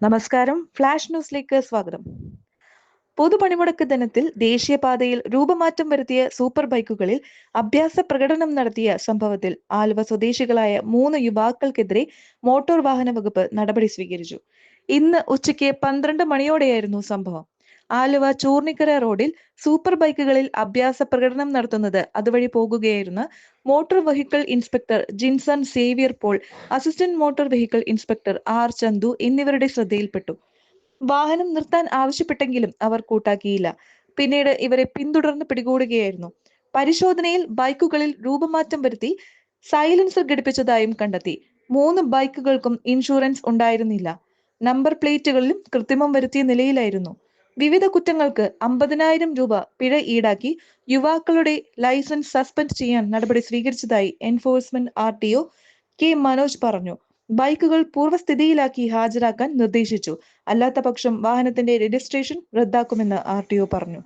നമസ്കാരം. ഫ്ലാഷ് ന്യൂസിലേക്ക് സ്വാഗതം. പൊതുപണിമുടക്ക് ദിനത്തിൽ ദേശീയപാതയിൽ രൂപമാറ്റം വരുത്തിയ സൂപ്പർ ബൈക്കുകളിൽ അഭ്യാസ പ്രകടനം നടത്തിയ സംഭവത്തിൽ ആലുവ സ്വദേശികളായ മൂന്ന് യുവാക്കൾക്കെതിരെ മോട്ടോർ വാഹന വകുപ്പ് നടപടി സ്വീകരിച്ചു. ഇന്ന് ഉച്ചയ്ക്ക് പന്ത്രണ്ട് മണിയോടെയായിരുന്നു സംഭവം. ആലുവ ചൂർണിക്കര റോഡിൽ സൂപ്പർ ബൈക്കുകളിൽ അഭ്യാസ പ്രകടനം നടത്തുന്നത് അതുവഴി പോകുകയായിരുന്ന motor vehicle inspector Jinson Xavier Paul assistant motor vehicle inspector R Chandu എന്നിവരുടെ ശ്രദ്ധയിൽപ്പെട്ടു. വാഹനം നിർത്താൻ ആവശ്യപ്പെട്ടെങ്കിലും അവർ കൂട്ടാക്കിയില്ല. പിന്നീട് ഇവരെ പിന്തുടർന്ന് പിടികൂടുകയായിരുന്നു. പരിശോധനയിൽ ബൈക്കുകളിൽ രൂപമാറ്റം വരുത്തി സൈലൻസർ ഘടിപ്പിച്ചതായും കണ്ടെത്തി. മൂന്ന് ബൈക്കുകൾക്കും ഇൻഷുറൻസ് ഉണ്ടായിരുന്നില്ല. നമ്പർ പ്ലേറ്റുകളിലും കൃത്രിമം വരുത്തിയ നിലയിലായിരുന്നു. വിവിധ കുറ്റങ്ങൾക്ക് അമ്പതിനായിരം രൂപ പിഴ ഈടാക്കി യുവാക്കളുടെ ലൈസൻസ് സസ്പെൻഡ് ചെയ്യാൻ നടപടി സ്വീകരിച്ചതായി enforcement R T O K Manoj പറഞ്ഞു. ബൈക്കുകൾ പൂർവസ്ഥിതിയിലാക്കി ഹാജരാക്കാൻ നിർദ്ദേശിച്ചു. അല്ലാത്ത പക്ഷം വാഹനത്തിന്റെ രജിസ്ട്രേഷൻ റദ്ദാക്കുമെന്ന് ആർ പറഞ്ഞു.